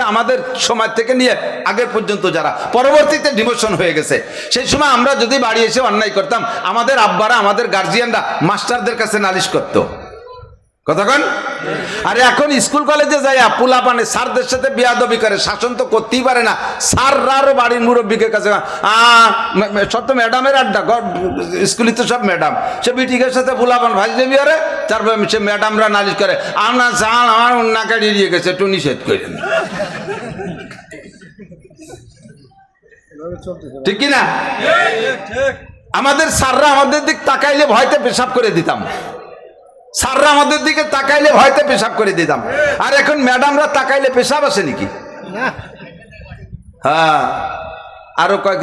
আমাদের সময় থেকে নিয়ে আগের পর্যন্ত যারা। পরবর্তীতে ডিমোশন হয়ে গেছে। সেই সময় আমরা যদি বাড়ি এসে অন্যায় করতাম, আমাদের আব্বারা, আমাদের গার্জিয়ানরা মাস্টারদের কাছে নালিশ করতো। কতক্ষণ আরে এখন স্কুল কলেজে যায় পোলা পানে স্যারদের সাথে বিয়াদবি করে শাসন তো করতেই পারে না। স্যাররারও বাড়ির মুরব্বীকে কাছে সব তো ম্যাডামের আড্ডা স্কুলে তো সব ম্যাডাম। সে বিটিকের সাথে পোলা পান ভাজি দেবি আরে তারপর সে ম্যাডামরা নালিশ করে আমরা চান আমার নাকা ডিরিয়ে গেছে একটু নিষেধ করেন। ঠিক কি না? আমাদের স্যাররা আমাদের দিক তাকাইলে ভয়তে পেশাব করে দিতাম। স্যাররা আমাদের দিকে তাকাইলে ভয়তে পেশাব করে দিতাম। আর এখন ম্যাডামরা তাকাইলে পেশাব আসে নাকি? হ্যাঁ। আরও কয়েক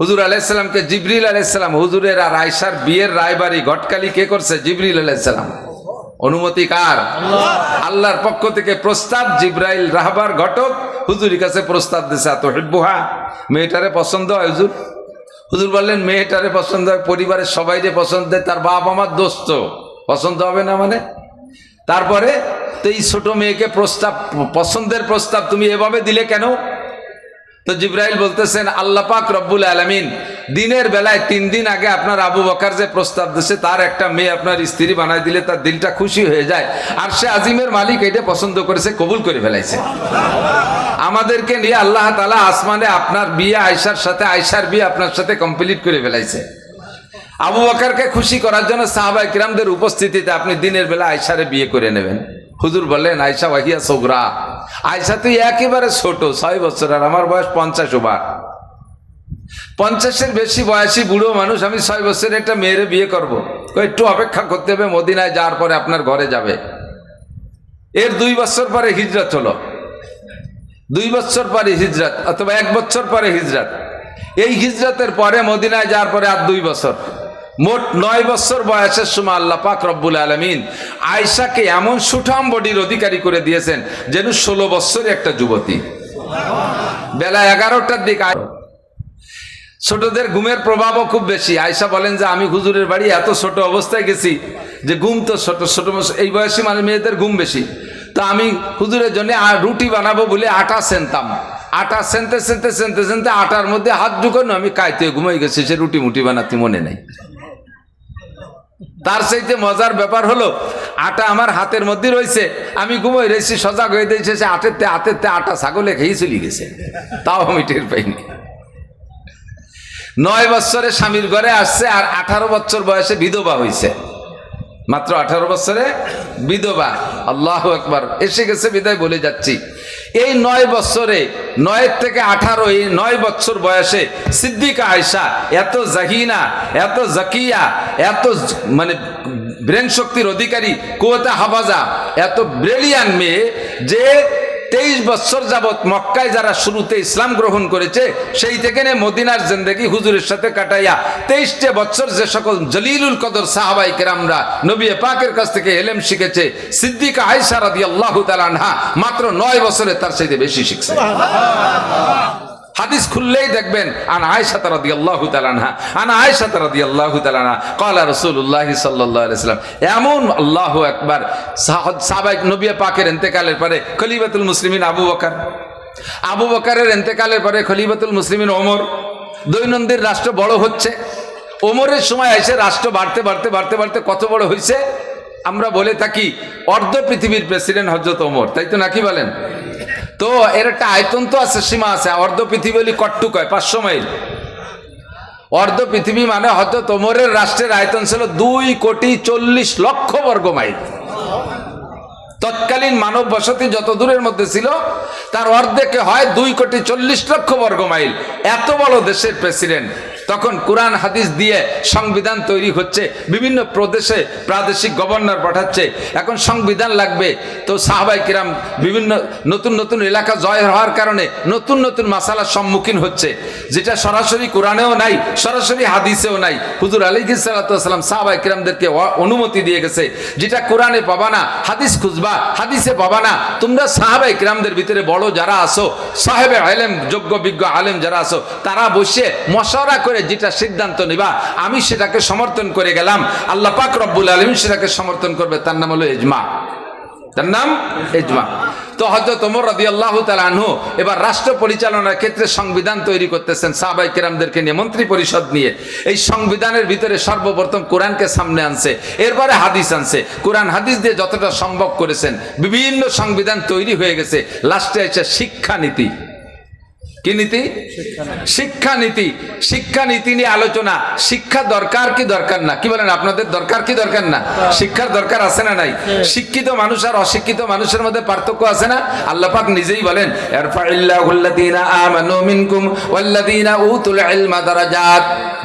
হুজুর আলাইসালামকে জিবরিল আলাইসালাম হুজুরের আর আয়সার বিয়ের রায়বাড়ি ঘটকালি কে করছে? জিবরিল আলাইসালাম অনুমতি কার? আল্লাহর পক্ষ থেকে প্রস্তাব জিব্রাইল রাহবার ঘটক হুজুরের কাছে প্রস্তাব দিছে এত হিব্বুহা মেয়েটারে পছন্দ হয় হুজুর? হুজুর বললেন মেয়েটারে পছন্দ হয় পরিবারের সবাই যে পছন্দ তার বাপ আমার দোস্ত। পছন্দ হবে না মানে? তারপরে, তো এই ছোট মেয়েকে প্রস্তাব, পছন্দের প্রস্তাব তুমি এভাবে দিলে কেন? তো জিব্রাইল বলতেছেন, আল্লাহ পাক রব্বুল আলমিন দিনের বেলায় তিন দিন আগে আপনার আবু বকার যে প্রস্তাব দিচ্ছে তার একটা মেয়ে আপনার স্ত্রী বানায় দিলে তার দিলটা খুশি হয়ে যায়। আর সে আজিমের মালিক, এটা পছন্দ করেছে, কবুল করে ফেলাইছে। আমাদেরকে নিয়ে আল্লাহ তালা আসমানে আপনার বিয়ে আয়সার সাথে আয়সার বিয়ে আপনার সাথে কমপ্লিট করে ফেলাইছে। আবু বকারকে খুশি করার জন্য সাহাবাই কিরামদের উপস্থিতিতে আপনি দিনের বেলা আয়সারে বিয়ে করে নেবেন। হুজুর বললেন আয়সা ওয়াহিয়া সোগরা। আয়সা তুই একেবারে ছোট, ছয় বছর, আর আমার বয়স পঞ্চাশ ওভার। পঞ্চাশের বেশি বয়সী বুড়ো মানুষ, আমি ছয় বছরের একটা মেয়েরে বিয়ে করব। একটু অপেক্ষা করতে হবে, মদিনায় যাওয়ার পরে আপনার ঘরে যাবে। এর দুই বছর পরে হিজরত হলো। দুই বছর পরে হিজরত, অথবা এক বছর পরে হিজরত। এই হিজরতের পরে মদিনায় যাওয়ার পরে আর দুই বছর। মোট নয় বছর বয়সের সময় আল্লাহ পাক রব্বুল আলমিন আয়সাকে এমন সুঠাম বডির অধিকারী করে দিয়েছেন যেন ষোলো বছরের একটা যুবতী। বেলা এগারোটার দিক ছোটদের ঘুমের প্রভাবও খুব বেশি। আয়সা বলেন যে, আমি হুজুরের বাড়ি এত ছোট অবস্থায় গেছি যে ঘুম তো ছোট ছোট এই বয়সী মানে মেয়েদের ঘুম বেশি। তো আমি হুজুরের জন্য রুটি বানাবো বলে আটা সেনতাম। আটা সেনতে সেনতে সেনতে সেনতে আটার মধ্যে হাত ঢুকানো আমি কাইতে ঘুমাই গেছি, সে রুটি মুটি বানাতে মনে নেই। তার চাইতে মজার ব্যাপার হলো, আটা আমার হাতের মধ্যে রয়েছে। আমি ঘুমোই রয়েছি, সজাগ হয়ে দিয়েছে সে আটেরতে হাতেরতে আটা ছাগলে খেয়ে চলে গেছে। তাও আমি টের পাইনি। নয় বছরে স্বামীর ঘরে আসছে আর আঠারো বছর বয়সে বিধবা হয়েছে মাত্র আঠারো বছরে বিধবা, আল্লাহ একবার এসে গেছে, বিদায় বলে যাচ্ছি। এই নয় বছরে, নয়ের থেকে আঠারো, এই নয় বছর বয়সে সিদ্দিকা আয়সা এত জাহিনা, এত জাকিয়া, এত মানে ব্রেন শক্তির অধিকারী, কুয়েতা হাফাজা, এত ব্রিলিয়ান মেয়ে যে তেইশ বছর যাবৎ মক্কায় যারা শুরুতে ইসলাম গ্রহণ করেছে, সেই থেকে মদিনার জেন্দেগি হুজুরের সাথে কাটাইয়া তেইশটে বছর যে সকল জলিলুল কদর সাহাবাই কেরামরা নবী পাকের কাছ থেকে এলেম শিখেছে, সিদ্দিকা আয়সা রাদি আল্লাহ তালানহা মাত্র নয় বছরে তার সাথে বেশি শিখছে। হাদিস খুললেই দেখবেন, আন আয়েশা রাদিয়াল্লাহু তাআলা আনহা আন আয়েশা রাদিয়াল্লাহু তাআলা আনহা ক্বালা রাসূলুল্লাহ সাল্লাল্লাহু আলাইহি সাল্লাম এমন আল্লাহু আকবার সাহাবায়ে নবিয়া পাকের ইন্তেকালের পরে খলিফাতুল মুসলিমিন আবু বকার, আবু বকরের ইন্তেকালের পরে খলিফাতুল মুসলিমিন ওমর, দৈনন্দিন রাষ্ট্র বড় হচ্ছে, ওমরের সময় এসে রাষ্ট্র বাড়তে বাড়তে বাড়তে বাড়তে কত বড় হয়েছে আমরা বলে থাকি, অর্ধ পৃথিবীর প্রেসিডেন্ট হজরত ওমর, তাই তো নাকি বলেন? তো এর একটা আয়তন তো আছে, সীমা আছে। অর্ধ পৃথিবী বলি কট্টুক হয় পাঁচশো মাইল। অর্ধ পৃথিবী মানে হয়তো তোমরের রাষ্ট্রের আয়তন ছিল দুই কোটি চল্লিশ লক্ষ বর্গ মাইল। তৎকালীন মানব বসতি যত দূরের মধ্যে ছিল, তার অর্ধেকে হয় দুই কোটি চল্লিশ লক্ষ বর্গ মাইল। এত বড় দেশের প্রেসিডেন্ট। তখন কোরআন হাদিস দিয়ে সংবিধান তৈরি হচ্ছে, বিভিন্ন প্রদেশে প্রাদেশিক গভর্নর পাঠাচ্ছে, এখন সংবিধান লাগবে। তো সাহাবাই কিরাম বিভিন্ন নতুন নতুন এলাকা জয় হওয়ার কারণে নতুন নতুন মাসালার সম্মুখীন হচ্ছে, যেটা সরাসরি কোরআনেও নাই, সরাসরি হাদিসেও নাই। হুজুর আলী সাল্লাম সাহাবাই কিরামদেরকে অনুমতি দিয়ে গেছে, যেটা কোরআনে পাবা না, হাদিস খুঁজবা, হাদিসে পাবা না। তোমরা সাহাবাই কিরামদের ভিতরে বড় যারা আসো সাহেবে আলেম যোগ্য বিজ্ঞ আলেম যারা আসো তারা বসে মশারা যেটা সিদ্ধান্ত নিবা, আমি সেটাকে সমর্থন করে গেলাম। আল্লাহ পাক রব্বুল আলম সেটাকে সমর্থন করবে, তার নাম হলো এজমা তার নাম এজমা তো হজরত ওমর রাদি আল্লাহ আনহু এবার রাষ্ট্র পরিচালনার ক্ষেত্রে সংবিধান তৈরি করতেছেন সাহাবাই কেরামদেরকে নিয়ে, মন্ত্রী পরিষদ নিয়ে। এই সংবিধানের ভিতরে সর্বপ্রথম কোরআনকে সামনে আনছে, এরপরে হাদিস আনছে। কোরআন হাদিস দিয়ে যতটা সম্ভব করেছেন। বিভিন্ন সংবিধান তৈরি হয়ে গেছে। লাস্টে আছে শিক্ষানীতি। কি নীতি? শিক্ষানীতি শিক্ষানীতি নিয়ে আলোচনা। শিক্ষা দরকার কি দরকার না? কি বলেন আপনাদের? দরকার কি দরকার না? শিক্ষার দরকার আছে না নাই? শিক্ষিত মানুষ আর অশিক্ষিত মানুষের মধ্যে পার্থক্য আছে না? আল্লাহ পাক নিজেই বলেন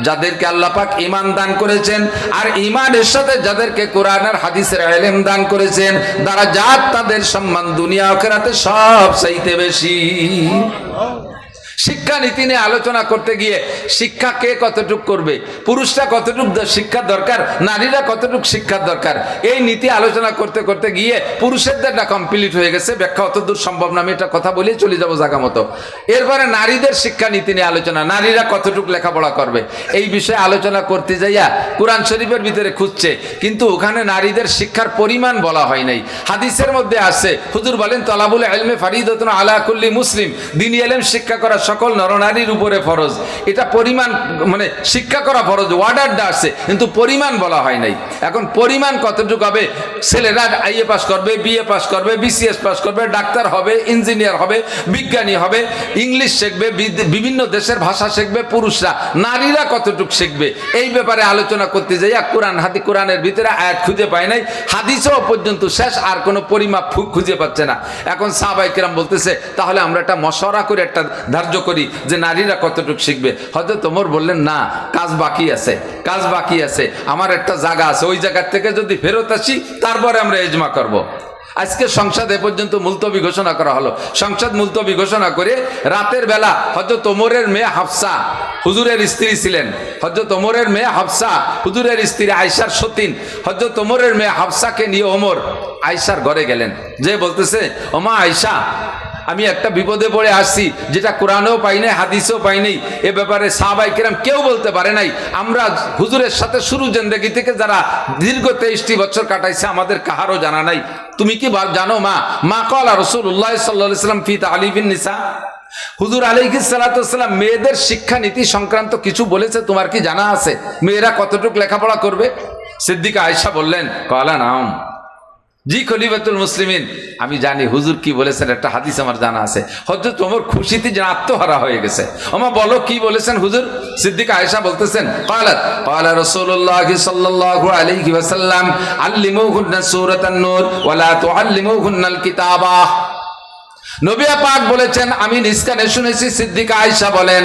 যাদেরকে আল্লাহ পাক ঈমান দান করেছেন আর ঈমানের সাথে যাদেরকে কোরআন আর হাদিসের ইলম দান করেছেন, দারাজাত তাদের সম্মান দুনিয়া আখিরাতে সব চাইতে বেশি। শিক্ষানীতি নিয়ে আলোচনা করতে গিয়ে শিক্ষা কে কতটুক করবে? পুরুষরা কতটুক শিক্ষার দরকার? নারীরা কতটুক শিক্ষার দরকার? এই নীতি আলোচনা করতে করতে গিয়ে পুরুষেরদেরটা কমপ্লিট হয়ে গেছে। ব্যাখ্যা অতদূর সম্ভব না, আমি এটা কথা বলেই চলে যাব জায়গা মতো। এরপরে নারীদের শিক্ষানীতি নিয়ে আলোচনা। নারীরা কতটুক লেখাপড়া করবে? এই বিষয়ে আলোচনা করতে যাইয়া কোরআন শরীফের ভিতরে খুঁজছে। কিন্তু ওখানে নারীদের শিক্ষার পরিমাণ বলা হয় নাই। হাদিসের মধ্যে আছে, হুজুর বলেন, তলাবুল আলমে ফারিদ আলা কুল্লি মুসলিম। দিনী এলেম শিক্ষা করা সকল নরনারীর উপরে ফরজ। এটা পরিমাণ মানে শিক্ষা করা ফরজ ওয়ার্ডারটা আছে, কিন্তু পরিমাণ বলা হয় নাই। এখন পরিমাণ কতটুকু হবে? ছেলেরা আইএ পাস করবে বিএ পাস করবে বিসিএস পাস করবে, ডাক্তার হবে ইঞ্জিনিয়ার হবে, বিজ্ঞানী হবে ইংলিশ শিখবে বিভিন্ন দেশের ভাষা শিখবে, পুরুষরা, নারীরা কতটুকু শিখবে? এই ব্যাপারে আলোচনা করতে যাইয়া কোরআন হাতি কোরআনের ভিতরে আয়াত খুঁজে পায় নাই। হাদিসও পর্যন্ত শেষ, আর কোনো পরিমাপ খুঁজে পাচ্ছে না। এখন সাহাবাই কিরাম বলতেছে, তাহলে আমরা একটা মশরা করে একটা ধার্য করি যে নারীরা কতটুকু শিখবে। হয়তো তোমর বললেন, না, কাজ বাকি আছে, কাজ বাকি আছে। আমার একটা জায়গা আছে, ওই জায়গার থেকে যদি ফেরত আসি, তারপরে আমরা এজমা করব। আজকে সংসদ এ পর্যন্ত মুলতবি ঘোষণা করা হলো। সংসদ মুলতবি ঘোষণা করে রাতের বেলা হয়তো তোমরের মেয়ে হাফসা, হুজুরের স্ত্রী ছিলেন। হজরত তোমরের মেয়ে হাফসা, হুজুরের স্ত্রী আয়সার সতীন। হজরত তোমরের মেয়ে হাফসাকে নিয়ে ওমর আয়সার ঘরে গেলেন। যে বলতেছে, ওমা আয়সা আমি একটা বিপদে পড়ে আসছি, যেটা কোরআনেও পাই নাই, হাদিসেও পাই নাই। এ ব্যাপারে সাহাবাই কিরাম কেউ বলতে পারে নাই। আমরা হুজুরের সাথে শুরু জেন্দেগি থেকে যারা দীর্ঘ তেইশটি বছর কাটাইছে, আমাদের কাহারও জানা নাই। তুমি কি জানো মা? মা কলা রসুল্লাহ সাল্লাম ফিত আলিবিন নিসা। হুজুর আলিহি সালাতাম মেয়েদের শিক্ষানীতি সংক্রান্ত কিছু বলেছে, তোমার কি জানা আছে? মেয়েরা কতটুকু লেখাপড়া করবে? সিদ্দিকা আয়সা বললেন, কলা নাম জি খলিফাতুল মুসলিমিন, আমি জানি হুজুর কি বলেছেন, একটা হাদিস আমার জানা আছে। হজর তোমার খুশিতে যেন আত্মহারা হয়ে গেছে। আমার বলো, কি বলেছেন হুজুর? সিদ্দিক আয়েশা বলতেছেন, কালাত, কালা রাসূলুল্লাহ সাল্লাল্লাহু আলাইহি ওয়াসাল্লাম, আল্লিমুহুন্না সূরাতান নূর তো লা তুআল্লিমুহুন্নাল কিতাবা। নবিয়া পাক বলেছেন, আমি নিষ্কানে শুনেছি, সিদ্দিকা আয়সা বলেন,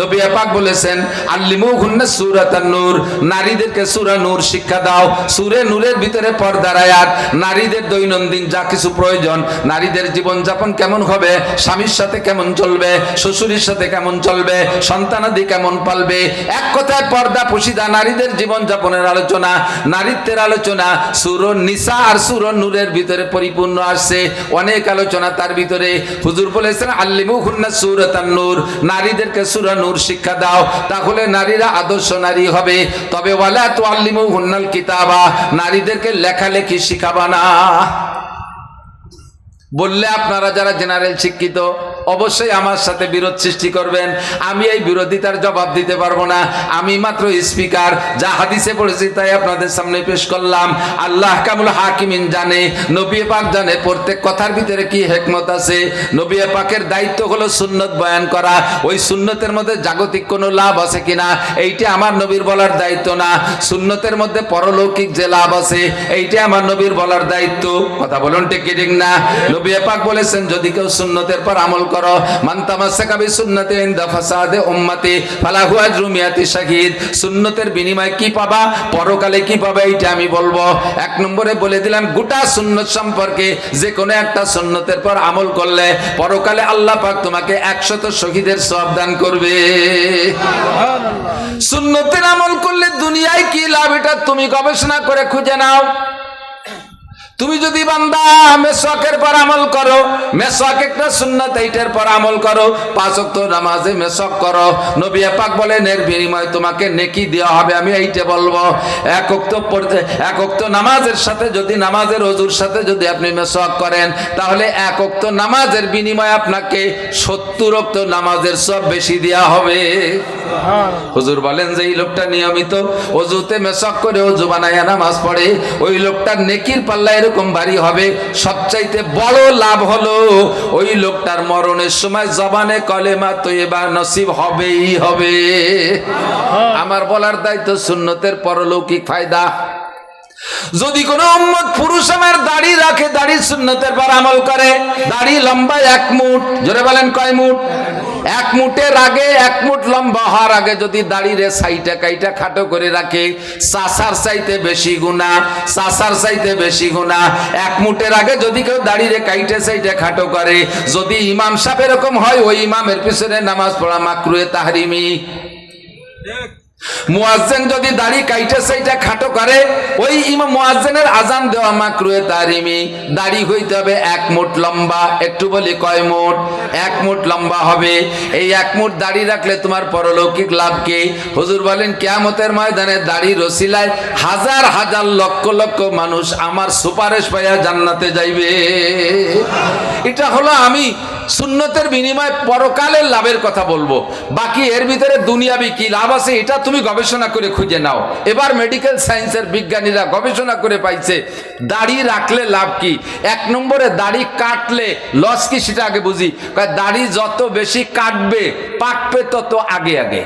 নবিয়া পাক বলেছেন আল্লিমু হুন্না সূরাতান নূর, নারীদেরকে সূরা নূর শিক্ষা দাও, সূরে নূরের ভিতরে পর্দার আয়াত, নারীদের দৈনন্দিন যা কিছু প্রয়োজন, নারীদের জীবন যাপন কেমন হবে, স্বামীর সাথে কেমন চলবে, শ্বশুরের সাথে কেমন চলবে, সন্তানাদি কেমন পালবে, এক কথায় পর্দা পুশিদা, নারীদের জীবন যাপনের আলোচনা, নারীত্বের আলোচনা, সুর নিসা আর সুর নূরের ভিতরে পরিপূর্ণ আসছে, অনেক আলোচনা তার ভিতরে হুজুর বলেছেন আল্লিমু হুন্না সুরাতান নূর। নারীদেরকে সুরা নূর শিক্ষা দাও, তাহলে নারীরা আদর্শ নারী হবে। তবে ওয়ালা তো আল্লিমু হুন্নাল কিতাবা, নারীদেরকে লেখালেখি শিখাবা না। বললে আপনারা যারা জেনারেল শিক্ষিত, অবশ্যই আমার সাথে বিরোধ সৃষ্টি করবেন। আমি এই বিরোধিতার জবাব দিতে পারব না। আমি মাত্র স্পিকার যা হাদিসে পড়েছি তাই আপনাদের সামনে পেশ করলাম। আল্লাহ কামুল হাকিমিন জানে, নবী পাক জানে, প্রত্যেক কথার ভিতরে কি হেকমত আছে? নবী পাকের দায়িত্ব হলো সুন্নত বয়ান করা। ওই সুন্নতের মধ্যে জাগতিক কোনো লাভ আছে কিনা? এইটা আমার নবীর বলার দায়িত্ব না। সুন্নতের মধ্যে পরলৌকিক যে লাভ আছে, এইটা আমার নবীর বলার দায়িত্ব। কথা বলুন ঠিক ঠিক না? নবী পাক বলেছেন, যদি কেউ সুন্নতের পর আমল করো, মান তামাসসাকা বিসুন্নতি ইনদা ফাসাদে উম্মতি, ফালাহু আজরু মিয়াতি শাহিদ। সুন্নতের বিনিময়ে কি পাবা? পরকালে কি পাবা? এইটা আমি বলব। এক নম্বরে বলে দিলাম, গোটা সুন্নত সম্পর্কে যে কোনো একটা সুন্নতের পর আমল করলে পরকালে আল্লাহ পাক তোমাকে একশত শহীদের সব দান করবে। সুন্নতের আমল করলে দুনিয়ায় কি লাভ? এটা তুমি গবেষণা করে খুঁজে নাও। তুমি যদি বান্দা মেসওয়াকের পর আমল করো মেসওয়াক একটা সুন্নাত এইটার পর আমল করো পাঁচ ওয়াক্ত নামাজে মেসওয়াক করো। নবী পাক বলেন এর বিনিময়ে তোমাকে নেকি দেওয়া হবে আমি এইটা বলব। এক ওক্ত পড়তে এক ওক্ত নামাজের সাথে যদি নামাজের অজুর সাথে যদি আপনি মেসওয়াক করেন তাহলে এক ওক্ত নামাজের বিনিময়ে আপনাকে সত্তর ওক্ত নামাজের সব বেশি দেওয়া হবে। হুজুর বলেন যে এই লোকটা নিয়মিত অজুতে মেসক করে অজু বানায়া নামাজ পড়ে। ওই লোকটার নেকির পাল্লা এরকম ভারী হবে সবচাইতে বড় লাভ হলো ওই লোকটার মরণের সময় জবানে কলেমা তো এবার নসিব হবেই হবে। আমার বলার দায়িত্ব সুন্নতের পরলৌকিক ফায়দা। যদি কোনো উম্মত পুরুষ আমার দাড়ি রাখে দাড়ি সুন্নতের পর আমল করে দাড়ি লম্বা এক মুঠ জোরে বলেন কয় মুঠ? এক মুটের আগে, এক মুঠ লম্বা হওয়ার আগে যদি দাড়িরে সাইটা কাইটা খাটো করে রাখে সাসার চাইতে বেশি গুণা সাসার চাইতে বেশি গুণা। এক মুটের আগে যদি কেউ দাড়িরে কাইটে সাইটে খাটো করে, যদি ইমাম সাহেব এরকম হয়, ওই ইমামের পিছনে নামাজ পড়া মাকরুয়ে তাহরিমি। মুয়াজ্জেন যদি দাড়ি কাইটে সেইটা খাটো করে, ওই ইমাম মুয়াজ্জেনের আজান দেওয়া মাকরুয়ে তারিমি দাড়ি হইতে হবে এক মুঠ লম্বা, একটু বলি কয় মুঠ? এক মুঠ লম্বা হবে। এই এক মুঠ দাড়ি রাখলে তোমার পরলৌকিক লাভ কি? হুজুর বলেন, কিয়ামতের ময়দানে দাড়ি রসিলায় হাজার হাজার লক্ষ লক্ষ মানুষ আমার সুপারিশ পাইয়া জান্নাতে যাইবে। এটা হলো আমি সুন্নতের বিনিময়ে পরকালের লাভের কথা বলব। বাকি এর ভিতরে দুনিয়াবি কি লাভ আছে, এটা গবেষণা করে খুঁজে নাও। এবার মেডিকেল সায়েন্সের বিজ্ঞানীরা গবেষণা করে পাইছে দাড়ি রাখলে লাভ কি? এক নম্বরে দাড়ি কাটলে লস কি সেটা আগে বুঝি। দাড়ি যত বেশি কাটবে পাকবে তত আগে আগে।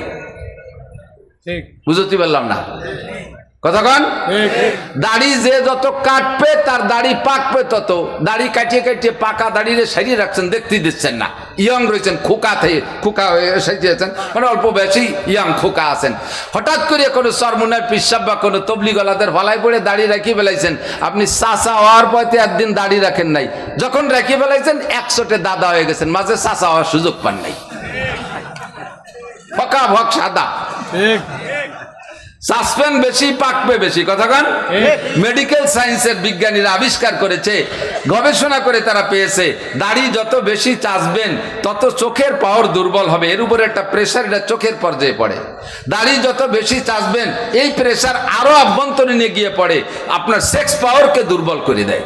ঠিক। বুঝতে পারলাম না? কতক্ষণ দাড়ি যে যত কাটবে তার দাড়ি পাকবে তত। দাড়ি কাটিয়ে কাটিয়ে পাকা দাড়িরে সারিয়ে রাখছেন দেখতে দিচ্ছেন না। ইয়ং রয়েছেন খোকা থেকে খোকা হয়ে সাজিয়েছেন মানে অল্প বেশি ইয়ং খোকা আছেন। হঠাৎ করে কোনো সরমুনার পিসাব বা কোনো তবলি গলাদের ফলাই পড়ে দাড়ি রাখি ফেলাইছেন। আপনি চাষা হওয়ার পথে একদিন দাড়ি রাখেন নাই। যখন রাখিয়ে ফেলাইছেন একশোটে দাদা হয়ে গেছেন মাঝে চাষা হওয়ার সুযোগ পান নাই। ফকা ভক সাদা। ঠিক। সাসপেন বেশি পাকবে বেশি। কথাখান কন? মেডিকেল সায়েন্সের বিজ্ঞানীরা আবিষ্কার করেছে গবেষণা করে তারা পেয়েছে দাড়ি যত বেশি চাষবেন তত চোখের পাওয়ার দুর্বল হবে। এর উপরে একটা প্রেশার এটা চোখের পর্যায়ে পড়ে। দাড়ি যত বেশি চাষবেন এই প্রেশার আরও আভ্যন্তরীণে গিয়ে পড়ে। আপনার সেক্স পাওয়ারকে দুর্বল করে দেয়।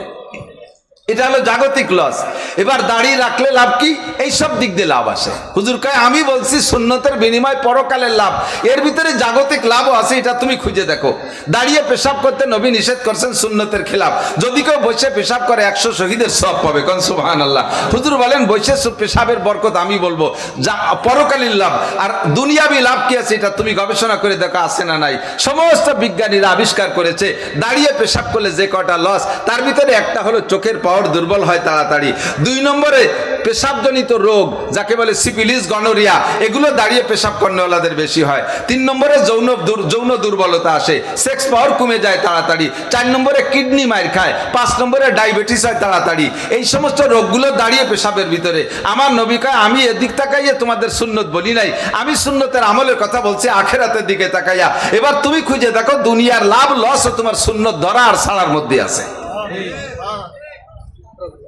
এটা হলো জাগতিক লস। এবার দাড়ি রাখলে লাভ কি? এই সব দিক দিয়ে লাভ আসে। হুজুর কয়, আমি বলছি সুন্নতের বিনিময় পরকালের লাভ। এর ভিতরে জাগতিক লাভও আছে, এটা তুমি খুঁজে দেখো। দাঁড়িয়ে পেশাব করতে নবী নিষেধ করছেন সুন্নতের খেলাফ। যদি কেউ বসে পেশাব করে, একশো শহীদের সব পাবে, কোন সুবাহান আল্লাহ হুজুর বলেন, বসে পেশাবের বরকত আমি বলব। যা পরকালীন লাভ। আর দুনিয়াবি লাভ কি আছে, এটা তুমি গবেষণা করে দেখো, আছে না নাই। সমস্ত বিজ্ঞানীরা আবিষ্কার করেছে, দাঁড়িয়ে পেশাব করলে যে কটা লস, তার ভিতরে একটা হলো চোখের পাওয়ার দুর্বল হয় তাড়াতাড়ি। দুই নম্বরে, পেশাবজনিত রোগ, যাকে বলে সিপিলিস গনোরিয়া, এগুলো দাঁড়িয়ে পেশাব কর্ণওয়ালাদের বেশি হয়। তিন নম্বরে, যৌন যৌন দুর্বলতা আসে। সেক্স পাওয়ার কমে যায় তাড়াতাড়ি। চার নম্বরে, কিডনি মার খায়। পাঁচ নম্বরে, ডায়াবেটিস হয় তাড়াতাড়ি। এই সমস্ত রোগগুলো দাঁড়িয়ে পেশাবের ভিতরে। আমার নবিকা আমি এদিক তাকাইয়ে তোমাদের সুন্নত বলি নাই। আমি সুন্নতের আমলের কথা বলছি, আখেরাতের দিকে তাকাইয়া। এবার তুমি খুঁজে দেখো, দুনিয়ার লাভ, লস তোমার সুন্নত ধরা আর ছাড়ার মধ্যে আছে।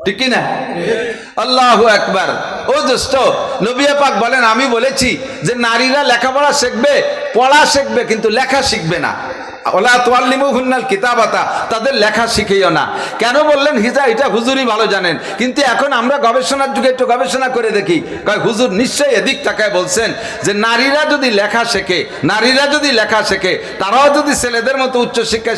ঠিক না আল্লাহ একবার ও দোস্ত নবিয়া পাক বলেন, আমি বলেছি যে নারীরা লেখাপড়া শিখবে, পড়া শিখবে, কিন্তু লেখা শিখবে না। ওলা তোয়াল্লিমু হুন্নাল কিতাবাতা তাদের লেখা শিখিও না। কেন বললেন, হিজা, এটা হুজুরই ভালো জানেন। কিন্তু এখন আমরা গবেষণার যুগে একটু গবেষণা করে দেখি। হুজুর নিশ্চয়ই এদিক তাকায় বলছেন যে, নারীরা যদি লেখা শেখে, নারীরা যদি লেখা শেখে, তারাও যদি ছেলেদের মতো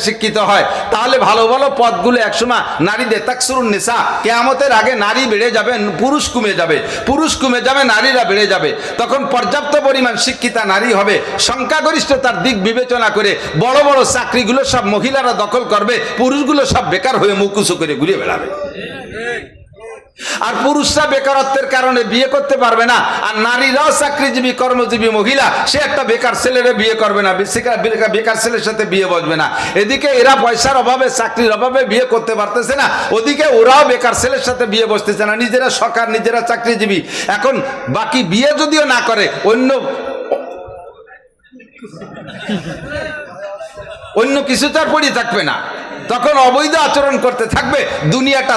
শিক্ষিত হয়, তাহলে ভালো ভালো পদগুলো একসময় নারীদের, তাকসুরুন নিসা, কেয়ামতের আগে নারী বেড়ে যাবে, পুরুষ কমে যাবে। পুরুষ কমে যাবে, নারীরা বেড়ে যাবে। তখন পর্যাপ্ত পরিমাণ শিক্ষিতা নারী হবে। সংখ্যাগরিষ্ঠতার দিক বিবেচনা করে বড় চাকরিগুলো সব মহিলারা দখল করবে, পুরুষগুলো সব বেকার হয়ে মুকুসু করে ঘুরে বেড়াবে। আর পুরুষরা বেকারত্বের কারণে বিয়ে করতে পারবে না, আর নারীরাও চাকরিজীবী, কর্মজীবী মহিলা, সে একটা বেকার ছেলেরে বিয়ে করবে না বেকার ছেলের সাথে বিয়ে বসবে না। এদিকে এরা পয়সার অভাবে, চাকরির অভাবে বিয়ে করতে পারতেছে না, ওদিকে ওরাও বেকার ছেলের সাথে বিয়ে বসতেছে না, নিজেরা সরকার, নিজেরা চাকরিজীবী। এখন বাকি বিয়ে যদিও না করে, অন্য অন্য কিছু তো আর পড়ে থাকবে না। তখন অবৈধ আচরণ করতে থাকবে, দুনিয়াটা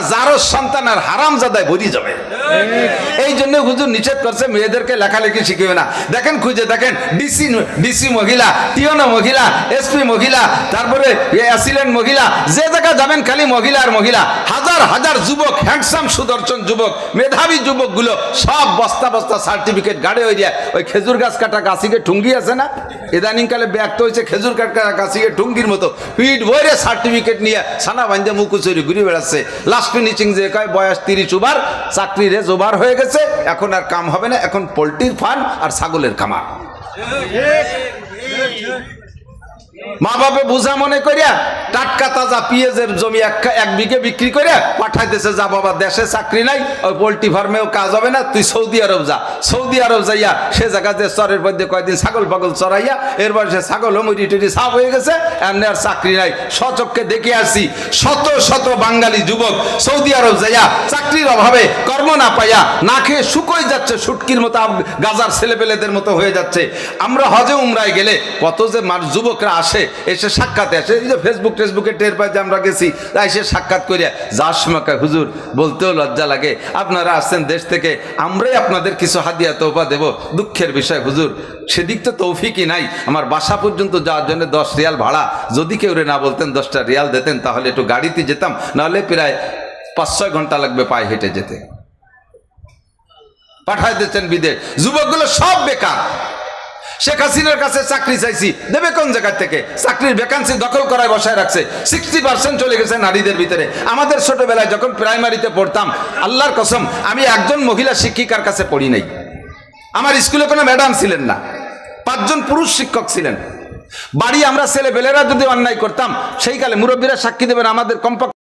সন্তান আর হারাম জাদায় ভরি যাবে। এই জন্য হুজুর নিষেধ করছে, মেয়েদেরকে লেখালেখি শিখিবে না। দেখেন, খুঁজে দেখেন, ডিসি ডিসি মহিলা টিওনো মহিলা, এসপি মহিলা, তারপরে অ্যাসিলেন্ট মহিলা, যে জায়গা যাবেন খালি মহিলা আর মহিলা। হাজার হাজার যুবক, হ্যান্ডসাম, সুদর্শন যুবক, মেধাবী যুবকগুলো সব বস্তা বস্তা সার্টিফিকেট গাড়ে হয়ে যায়। ওই খেজুর গাছ কাটা গাছিকে ঠুঙ্গি আছে না? ইদানিংকালে ব্যক্ত হয়েছে খেজুর কাটকা কাছে ঠুঙ্গির মতো। পিঠ বইরে সার্টিফিকেট নিয়ে সানা বান্ধে মুকুচুরি ঘুরে বেড়াচ্ছে। লাস্ট ফিনিশিং যে কয়, বয়স তিরিশ ওভার চাকরি রেজ ওভার হয়ে গেছে। এখন আর কাম হবে না, এখন পোলট্রির ফার্ম আর ছাগলের খামার। মা বাপে বুঝা মনে করিয়া টাটকা তাজা পিঁয়াজের জমি এক বিঘে বিক্রি করে পাঠাইতেছে, যা বাবা, দেশে চাকরি নাই, ওই পোল্ট্রি ফার্মেও কাজ হবে না, তুই সৌদি আরব যা। সৌদি আরব যাইয়া সে জায়গাতে চরের মধ্যে কয়েকদিন ছাগল পাগল চড়াইয়া, এরপর সে ছাগল মুড়ি টুটি সাফ হয়ে গেছে, এমনি আর চাকরি নাই। সচককে দেখে আসি, শত শত বাঙালি যুবক সৌদি আরব যাইয়া চাকরির অভাবে কর্ম না পাইয়া, না খেয়ে শুকোই যাচ্ছে শুটকির মতো গাজার ছেলেপেলেদের মতো হয়ে যাচ্ছে। আমরা হজে উমরায় গেলে কত যে যুবকরা আসে এসে সাক্ষাতে আসে। এই যে ফেসবুক টেসবুকে টের পাই যে আমরা গেছি এসে সাক্ষাৎ করিয়া যার সময় হুজুর, বলতেও লজ্জা লাগে। আপনারা আসছেন দেশ থেকে, আমরাই আপনাদের কিছু হাদিয়া তোপা দেব। দুঃখের বিষয়, হুজুর, সেদিক তো তৌফিকই নাই। আমার বাসা পর্যন্ত যাওয়ার জন্য দশ রিয়াল ভাড়া। যদি কেউ রে না বলতেন দশটা রিয়াল দিতেন, তাহলে একটু গাড়িতে যেতাম, নাহলে প্রায় পাঁচ, ছয় ঘণ্টা লাগবে পায়ে হেঁটে যেতে। পাঠাই দিচ্ছেন বিদেশ। যুবকগুলো সব বেকার। শেখ হাসিনার কাছে চাকরি চাইছি। দেবে কোন জায়গা থেকে? চাকরির ভ্যাকান্সি দখল করায় বসায় রাখছে। সিক্সটি পার্সেন্ট চলে গেছে নারীদের ভিতরে। আমাদের ছোটবেলায় যখন প্রাইমারিতে পড়তাম, আল্লাহর কসম, আমি একজন মহিলা শিক্ষিকার কাছে পড়ি নাই। আমার স্কুলে কোনো ম্যাডাম ছিলেন না। পাঁচজন পুরুষ শিক্ষক ছিলেন। বাড়ি আমরা ছেলে বেলেরা যদি অন্যায় করতাম, সেই কালে মুরব্বীরা সাক্ষী দেবেন আমাদের কমপক্ষে